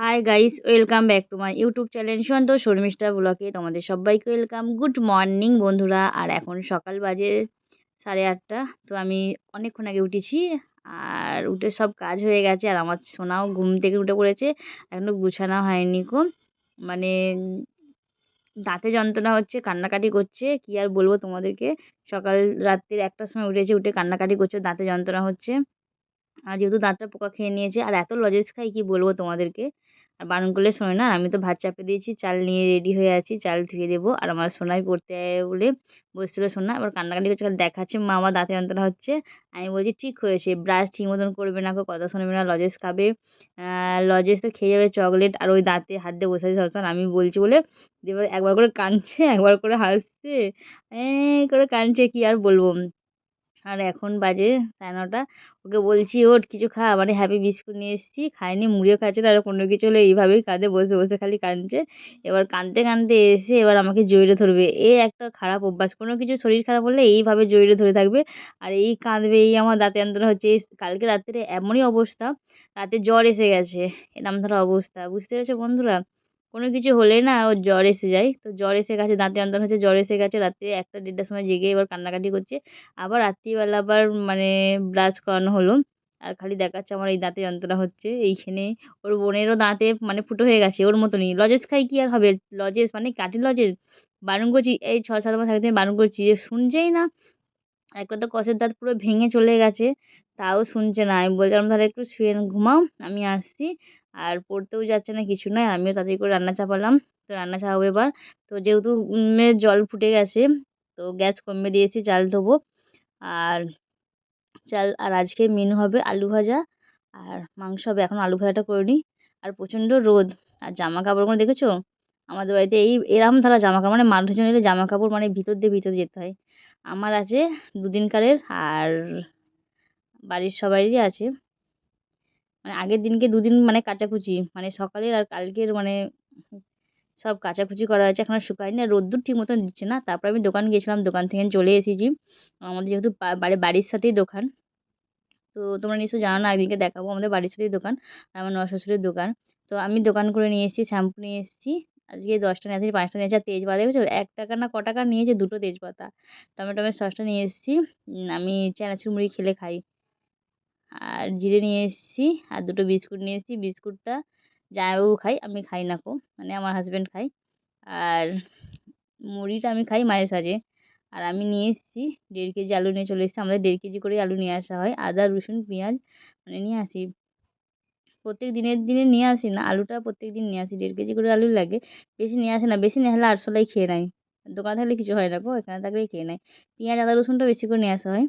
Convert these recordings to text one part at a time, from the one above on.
Hi guys welcome back to my YouTube channel Santosh Sharmishtha ব্লকে তোমাদের সবাইকে welcome good morning বন্ধুরা। আর এখন সকাল বাজে সাড়ে আটটা, তো আমি অনেকক্ষণ আগে উঠেছি, আর উঠে সব কাজ হয়ে গেছে, আর আমার সোনাও ঘুম থেকে উঠে পড়েছে এখনও গুছানো হয়নি কো মানে দাঁতে যন্ত্রণা হচ্ছে, কান্নাকাটি করছে, কী আর বলব তোমাদেরকে? সকাল রাত্রির একটার সময় উঠেছে, উঠে কান্নাকাটি করছে, দাঁতে যন্ত্রণা হচ্ছে। আর যেহেতু দাঁতটা পোকা খেয়ে নিয়েছে, আর এত লজেন্স খাই, কী বলব তোমাদেরকে? আর বারণ করলে শোনে না? আমি তো ভাত চাপে দিয়েছি, চাল নিয়ে রেডি হয়ে আছি, চাল ধুয়ে দেবো। আর আমার সোনাই পড়তে বলে বসছিল সোনা। আবার কান্নাকাটি করছে দেখাচ্ছে, মা, আমার দাঁতে যন্ত্রণা হচ্ছে। আমি বলছি, ঠিক হয়েছে ব্রাশ ঠিক মতন করবে না কথা শুনবে না লজেন্স খাবে। লজেন্স তো খেয়ে যাবে চকলেট আর ওই দাঁতে হাত দিয়ে বসে আছে সবসময় আমি বলছি বলে এবার একবার করে কাঁদছে, একবার করে হাসছে। করে কাঁদছে, কী আর বলব? আর এখন বাজে সাড়ে নটা। ওকে বলছি, ওঠ, কিছু খা মানে হ্যাপি বিস্কুট নিয়ে এসেছি খায়নি মুড়িও খাচ্ছে আর কোনো কিছু হলে এইভাবেই কাঁদে, বসে বসে খালি কাঁদছে। এবার কাঁদতে কাঁদতে এসে এবার আমাকে জড়িয়ে ধরবে। এ একটা খারাপ অভ্যাস, কোনো কিছু শরীর খারাপ হলে এইভাবে জড়িয়ে ধরে থাকবে। আর এই কাঁদবে, এই আমার দাঁতে যন্ত্রণা হচ্ছে, এই কালকে রাত্রে এমনই অবস্থা, রাতে জ্বর এসে গেছে, এরম ধরো অবস্থা, বুঝতে পেরেছ বন্ধুরা? কোনো কিছু হলে না ওর জ্বর এসে যায়। তো জ্বর এসে গেছে, দাঁতে যন্ত্রণা হচ্ছে, জ্বর এসে গেছে, রাত্রে একটা দেড়টার সময় জেগে এবার কান্নাকাটি করছে। আবার রাত্রিবেলা আবার মানে ব্রাশ করানো হলো, আর খালি দেখাচ্ছে আমার এই দাঁতে যন্ত্রণা হচ্ছে। এইখানে ওর বোনেরও দাঁতে মানে ফুটো হয়ে গেছে ওর মতনই। লজেস খাই কি আর হবে? লজেস মানে কাঠি লজেস? বারণ করছি, এই ছ সাত মাস আগে থেকে বারণ করছি। যে শুনছেই না একটা তো কষের দাঁত পুরো ভেঙে চলে গেছে, তাও শুনছে না। আমি বলছিলাম, তাহলে একটু শুয়ে ঘুমাও, আমি আসছি। আর পড়তেও যাচ্ছে না, কিছু নয়, আমিও তাড়াতাড়ি করে রান্না চাপালাম। তো রান্না চাপাবো এবার। তো যেহেতু জল ফুটে গেছে, তো গ্যাস কমিয়ে দিয়েছি, চাল ধোবো। আর চাল, আর আজকে মেনু হবে আলু ভাজা। আর মাংস হবে এখন আলু ভাজাটা করে নিই আর প্রচণ্ড রোদ। আর জামা কাপড়গুলো দেখেছ? আমাদের বাড়িতে এই, এরম ধরা জামা কাপড় মানে মানুষজন এলে জামা কাপড় মানে ভিতর দিয়ে ভিতর যেতে হয়। আমার আছে দুদিনকারের আর বাড়ির সবাইরই আছে। মানে আগের দিনকে দুদিন মানে কাচাকুচি মানে সকালের আর কালকের মানে সব কাচাকুচি করা হয়েছে এখনও শুকায়নি। আর রোদ্দুর ঠিক মতন দিচ্ছে না। তারপর আমি দোকান গিয়েছিলাম, দোকান থেকে চলে এসেছি। আমাদের যেহেতু বাড়ির সাথেই দোকান। তো তোমরা নিশ্চয়ই জানো না, একদিনকে দেখাবো আমাদের বাড়ির সাথেই দোকান। আর আমার নশ্বশুরের দোকান। তো আমি দোকান করে নিয়ে এসেছি, শ্যাম্পু নিয়ে এসেছি। আজকে দশটা নিয়ে আসছি পাঁচটা নিয়ে এসেছি আর তেজপাতা দেখেছ? এক টাকা না ক টাকা নিয়েছে দুটো তেজপাতা। টমেটোমের সসটা নিয়ে এসেছি আমি চানাচুর মুড়ি খেলে খাই। আর জিরে নিয়ে এসেছি, আর দুটো বিস্কুট নিয়ে এসেছি। বিস্কুটটা জামাইবাবু খাই আমি খাই না কো মানে আমার হাজব্যান্ড খাই আর মুড়িটা আমি খাই মাঝে সাঝে। আর আমি নিয়ে এসেছি, দেড় কেজি আলু নিয়ে চলে এসেছি। আমাদের দেড় কেজি করেই আলু নিয়ে আসা হয়। আদা, রসুন, পেঁয়াজ মানে নিয়ে আসি। প্রত্যেক দিনের দিনে নিয়ে আসি না, আলুটা প্রত্যেক দিন নিয়ে আসি। দেড় কেজি করে আলু লাগে, বেশি নিয়ে আসে না, বেশি নিয়ে হলে আটশোলাই খেয়ে নেয়। দোকানে থাকলে কিছু হয় না গো, এখানে থাকলেই খেয়ে নেয়। পেঁয়াজ, আদা, রসুনটা বেশি করে নিয়ে আসা হয়।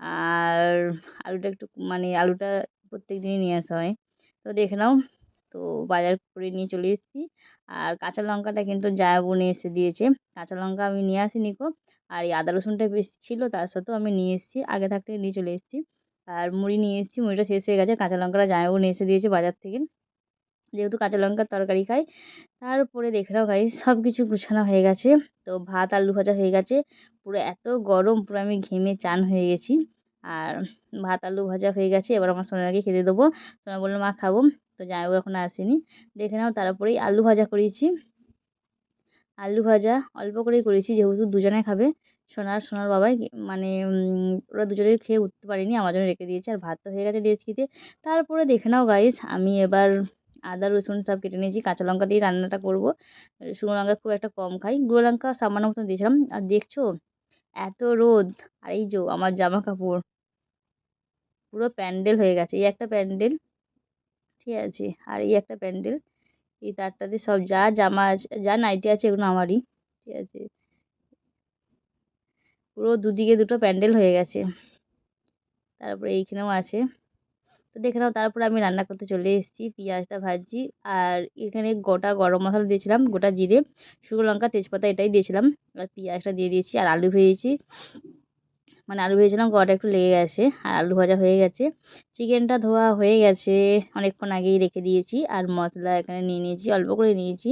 আর আলুটা একটু মানে আলুটা প্রত্যেক দিনই নিয়ে আসা হয়। তো দেখে নাও, তো বাজার করে নিয়ে চলে এসেছি। আর কাঁচা লঙ্কাটা কিন্তু জামাইবাবু নিয়ে এসে দিয়েছে। কাঁচা লঙ্কা আমি নিয়ে আসিনি কো আর এই আদা, রসুনটা বেশি ছিল, তার সাথেও আমি নিয়ে এসেছি, আগে থাকতে নিয়ে চলে এসেছি। আর মুড়ি নিয়ে এসেছি, মুড়িটা শেষ হয়ে গেছে, কাঁচা লঙ্কাটা জামাইবাবু নিয়ে এসে দিয়েছে বাজার থেকে। যেহেতু কাঁচা লঙ্কার তরকারি খাই, তারপরে দেখে নাও গাইস সব কিছু গুছানো হয়ে গেছে। তো ভাত, আলু ভাজা হয়ে গেছে, পুরো এত গরম, পুরো আমি ঘেমে চান হয়ে গেছি। আর ভাত, আলু ভাজা হয়ে গেছে, এবার আমার সোনাকে খেতে দেবো। সোনা বলল, মা, খাব। তো জামাইবাবু এখনও আসেনি। দেখে নাও, তারপরেই আলু ভাজা করেছি। আলু ভাজা অল্প করেই করেছি, যেহেতু দুজনে খাবে সোনার সোনার বাবাই মানে ওরা দুজনেই খেয়ে উঠতে পারেনি, আমার জন্য রেখে দিয়েছে, আর ভাত তো হয়ে গেছে ডেচকিতে তারপরে দেখে নাও গাইস আমি এবার আদা, রসুন সব কেটে নিয়েছি, কাঁচা লঙ্কা দিয়ে রান্নাটা করব। শুকনো লঙ্কা খুব একটা কম খাই, গুঁড়ো লঙ্কা সামান্য মতন দিয়েছিলাম, আর দেখছ, এত রোদ, আর এই যে আমার জামা কাপড় পুরো প্যান্ডেল হয়ে গেছে, এই একটা প্যান্ডেল, ঠিক আছে, আর এই একটা প্যান্ডেল, এই তারটাতে সব যা জামা আছে, যা নাইটি আছে এগুলো আমারই, ঠিক আছে। পুরো দুদিকে দুটো প্যান্ডেল হয়ে গেছে। তারপরে এইখানেও আছে। তো দেখে নাও, তারপরে আমি রান্না করতে চলে এসেছি, পেঁয়াজটা ভাজছি। আর এখানে গোটা গরম মশলা দিয়েছিলাম, গোটা জিরে, শুকনো লঙ্কা, তেজপাতা এটাই দিয়েছিলাম। আর পেঁয়াজটা দিয়ে দিয়েছি, আর আলু ভেজেছি। মানে আলু ভেজেছিলাম গোটা একটু লেগে গেছে, আর আলু ভাজা হয়ে গেছে। চিকেনটা ধোয়া হয়ে গেছে, অনেকক্ষণ আগেই রেখে দিয়েছি। আর মশলা এখানে নিয়ে নিয়েছি, অল্প করে নিয়েছি।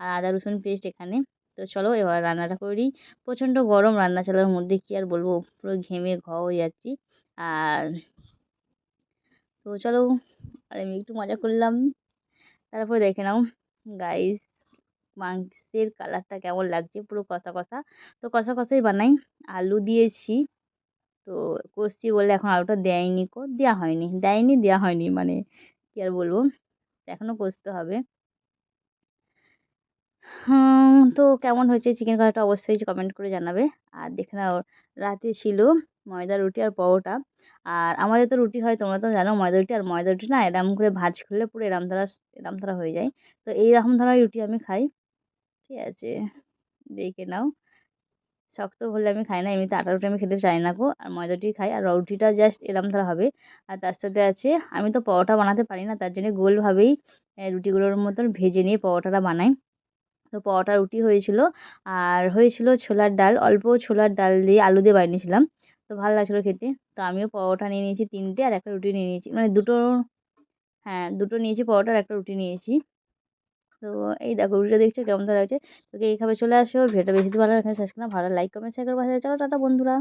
আর আদা রসুন পেস্ট এখানে। তো চলো এবার রান্নাটা করি। প্রচণ্ড গরম রান্না চালার মধ্যে কী আর বলব, পুরো ঘেমে ঘ হয়ে যাচ্ছি। আর তো চলো, আর আমি একটু মজা করলাম। তারপরে দেখে নাও গাইস মাংসের কালারটা কেমন লাগছে, পুরো কষা কষা। তো কষা কষাই বানাই, আলু দিয়েছি। তো কষছি বলে এখন আলুটা দেয়নি কো দেওয়া হয়নি, দেয়নি দেওয়া হয়নি মানে কী আর বলব এখনও কষতে হবে। তো কেমন হয়েছে চিকেন কষাটা অবশ্যই কমেন্ট করে জানাবে। আর দেখে নাও, রাতে ছিল ময়দা, রুটি আর পরোটা। আর আমাদের তো রুটি হয়, তোমরা তো জানো ময়দা, রুটি আর ময়দা, রুটি না এরম করে ভাঁজ করলে পুরো এরম ধারা এরম ধারা হয়ে যায়। তো এইরকম ধারা রুটি আমি খাই। ঠিক আছে, দেখে নাও। শক্ত হলে আমি খাই না, এমনিতে আটা, রুটি আমি খেতে চাই না গো। আর ময়দা রুটি খাই, আর রুটিটা জাস্ট এরম ধারা হবে। আর তার সাথে আছে, আমি তো পরোটা বানাতে পারি না, তার জন্য গোলভাবেই রুটিগুলোর মতন ভেজে নিয়ে পরোটাটা বানাই। তো পরোটা রুটি হয়েছিল। আর হয়েছিল ছোলার ডাল, অল্প ছোলার ডাল দিয়ে আলু দিয়ে বানিয়েছিলাম তো ভালো লাগছিল খেতে। তো আমিও পরোটা নিয়ে নিয়েছি, তিনটে আর একটা রুটি নিয়ে নিয়েছি। মানে দুটো হ্যাঁ দুটো নিয়েছি পরোটা আর একটা রুটি নিয়েছি। তো এই দেখো, রুটিটা দেখছ কেমন লাগছে? তোকে এইভাবে চলে আসো, ভিডিওটা বেশি ভালো লাগে সাবস্ক্রাইব ভালো লাইক কমেন্ট শেয়ার চলো টাটা বন্ধুরা।